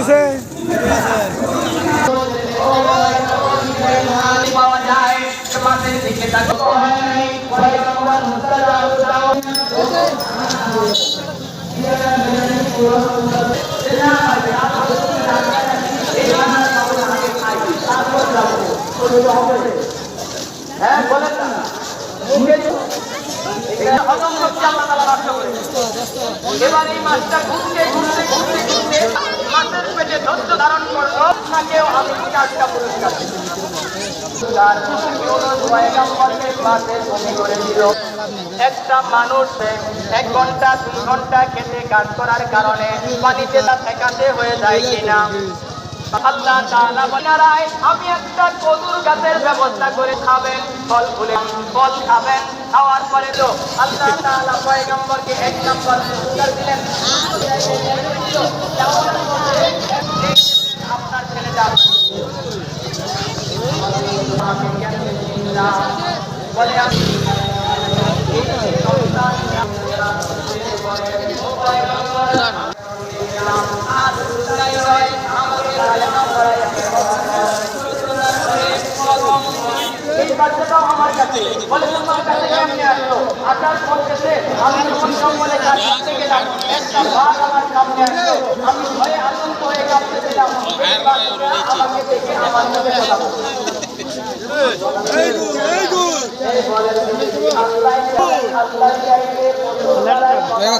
আসতেছে। হয় এবার এই মাছটা ঘুরতে ঘুরতে ঘুরতে ঘুরতে মাছের পেটে ধৈর্য ধারণ করল আমি চারটা পুরস্কার। একটা মানুষ এক ঘণ্টা, দুই ঘণ্টা খেতে কাজ করার কারণে পানিতে তা ঠেকাতে হয়ে যায় কিনা? আমি একটা কদুর গাছের ব্যবস্থা করে খাবেন, ফল ফুলে ফল খাবেন, খাওয়ার পরে তো আল্লাহ তাআলা পয়গম্বরকে এক নম্বর দিলেন। কাছে বলে তোমার কাছে কেমনে আসলো আসার পথে আমি যখন জঙ্গলে কাজ করতে একটা বাঘ আমার সামনে আসলো আমি ভয়ে আতঙ্ক হয়ে কাঁপতে দিলাম এই বাচ্চাটা আমাকে দেখে আমার মুখে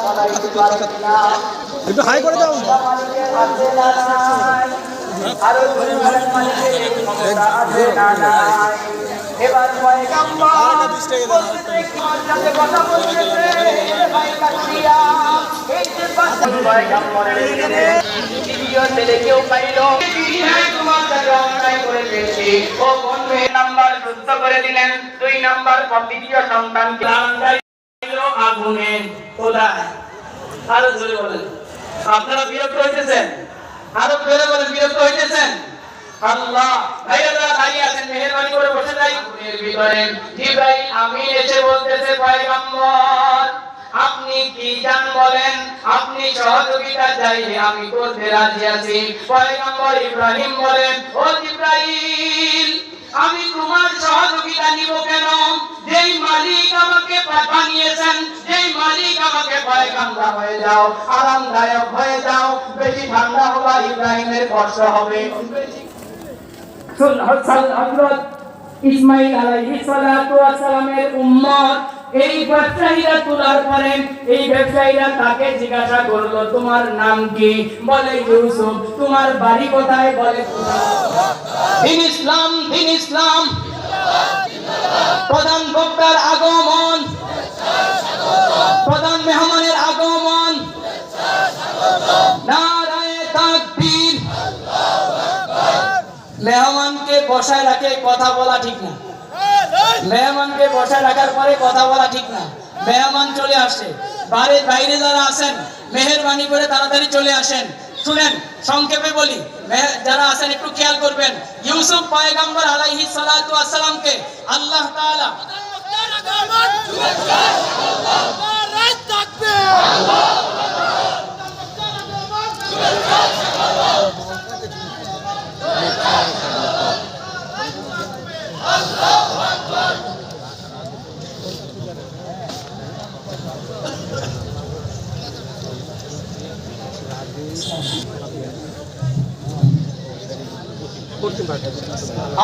কথা একটু হাই করে দাও আরও মালিকের ক্ষমতা আছে না নাই। এবার পয়গাম্বর বলতেছে, কার সাথে কথা বলতেছে? এ ভাই কাছিয়া, এই যে পয়গাম্বরের ছেলে, দ্বিতীয় ছেলে কেউ পাইলো। তোমার সাথে অন্যায় করে ফেলছি। ও বন্ধু, নাম্বার সুস্থ করে দিলেন। দুই নাম্বার পর দ্বিতীয় সন্তানকে আগুনে। কোথায়? আরও জোরে বলেন। আপনারা বিরক্ত হইতেছেন? আরও জোরে বলেন বিরক্ত হইতেছেন? আপনি কি জান বলেন? আপনি সহযোগিতা চাইলে আমি করতে রাজি আছি। পয়গম্বর ইব্রাহিম বলেন, ও জিব্রাইল, আমি তোমার সহযোগিতা নিব কেন? যেই মালিক আমাকে পা- বানিয়েছেন, যেই মালিক আমাকে পয়গাম্বার হয়ে যাও, আরামদায়ক হয়ে যাও। বেশি ঠান্ডা হবা ইব্রাহিমের কষ্ট হবে। এই ব্যবসায়ীরা তোলার পরে এই ব্যবসায়ীরা তাকে জিজ্ঞাসা করল, তোমার নাম কি? বলে তোমার বাড়ি কোথায়? ইসলাম প্রধান বক্তার আগমন। বসায় রাখে, কথা বলা ঠিক না। মেহমানকে বসায় রাখার পরে কথা বলা ঠিক না। মেহমান চলে আসে। বাইরে বাইরে যারা আছেন মেহেরবানি করে তাড়াতাড়ি চলে আসেন। শুনেন, সংক্ষেপে বলি যারা আছেন একটু খেয়াল করবেন। ইউসুফ পয়গম্বর আলাইহি সালাতু আসসালামকে আল্লাহ তাআলা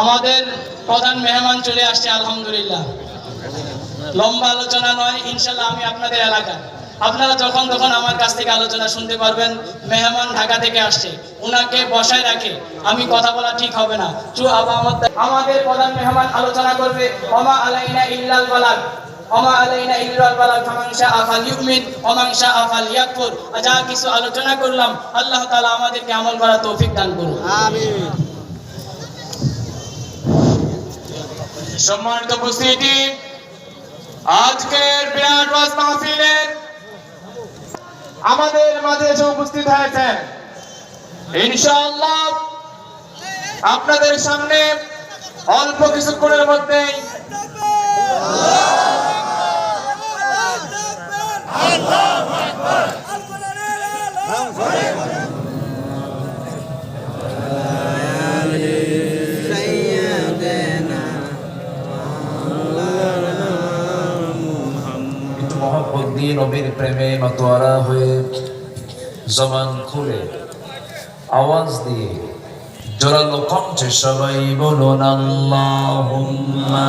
আমাদের প্রধান মেহমান চলে আসছে, আলহামদুলিল্লাহ। লম্বা আলোচনা নয় ইনশাল্লাহ আমি আপনাদের এলাকা আপনারা যখন তখন আমার কাছ থেকে আলোচনা শুনতে পারবেন, মেহমান ঢাকা থেকে আসছে। উনাকে বসায় রাখে, আমি কথা বলা ঠিক হবে না। আমাদের প্রধান মেহমান আলোচনা করবে ওমা আলাইনা ইল্লাল বালাগ ফামান শাআ ফালইউমিন ওমান শাআ ফালইয়াকফুর। যা কিছু আলোচনা করলাম আল্লাহ তাআলা আমাদেরকে আমল করার তৌফিক দান করুন। সম্মানিত উপস্থিতি আজকের বিরাট ওয়াজ মাহফিলের আমাদের মাঝে এসে উপস্থিত হয়েছেন। ইনশাআল্লাহ আপনাদের সামনে অল্প কিছুক্ষণের মধ্যেই দিয়ে নবীর প্রেমে মতোয়ারা হয়ে জবান খুলে আওয়াজ দিয়ে জোরালো কণ্ঠে সবাই বলুন আল্লাহুম্মা